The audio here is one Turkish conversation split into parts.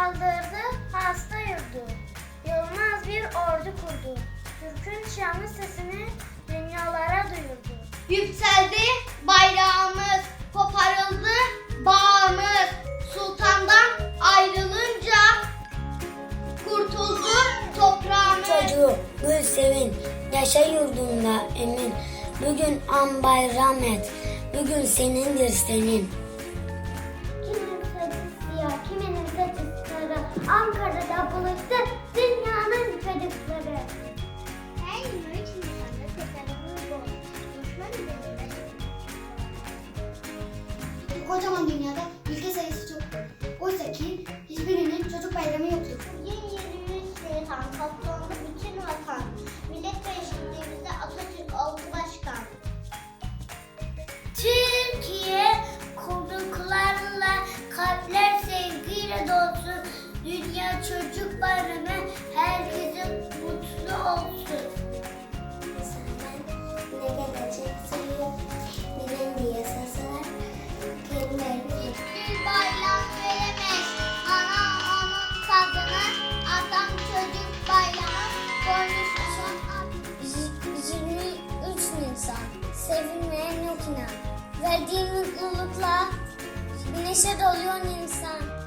kaldırdı hasta yurdu. Yılmaz bir ordu kurdu. Türk'ün şanlı sesini dünyalara duyurdu. Yükseldi bayrağımız, koparıldı bağımız. Sultandan ayrılınca kurtuldu toprağımız. Çocuğu gül sevin, yaşa yurdunda emin. Bugün an bayram et, bugün senindir senin. Ankara'da buluştu dünyanın çocukları. Her 23 Nisan'da tekrarımız bu. Düşman üzerinde. Kocaman dünyada ülke sayısı çok. Oysa ki hiçbirinin çocuk bayramı yoktur. Bugün 23 Nisan toplandı bütün vatan. Millet ve eşitliğimizde Atatürk oldu başkan. Türkiye konuklarla kalpler. Dünya Çocuk Bayramı herkesin mutlu olsun. Ne gelecek sayıyor, bilen diye sasalar, kelimeleri Bir bayram veremez. Ana onun tadını, adam çocuk bayramı. Konuşmasın 23 Nisan. Sevilmeyen yok inan. Verdiğin mutlulukla güneşe doluyor insan.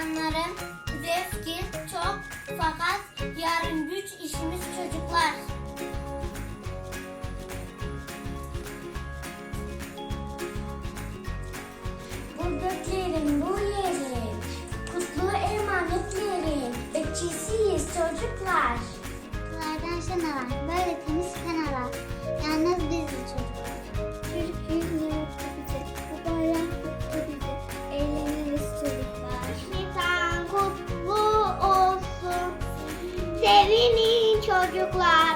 Nisanların zevki çok fakat yarın güç işimiz çocuklar. Bu göklerin, bu yerin, kutlu emanetlerin bekçisiyiz çocuklar. Kutlardan şanalar, Cláudio Claro.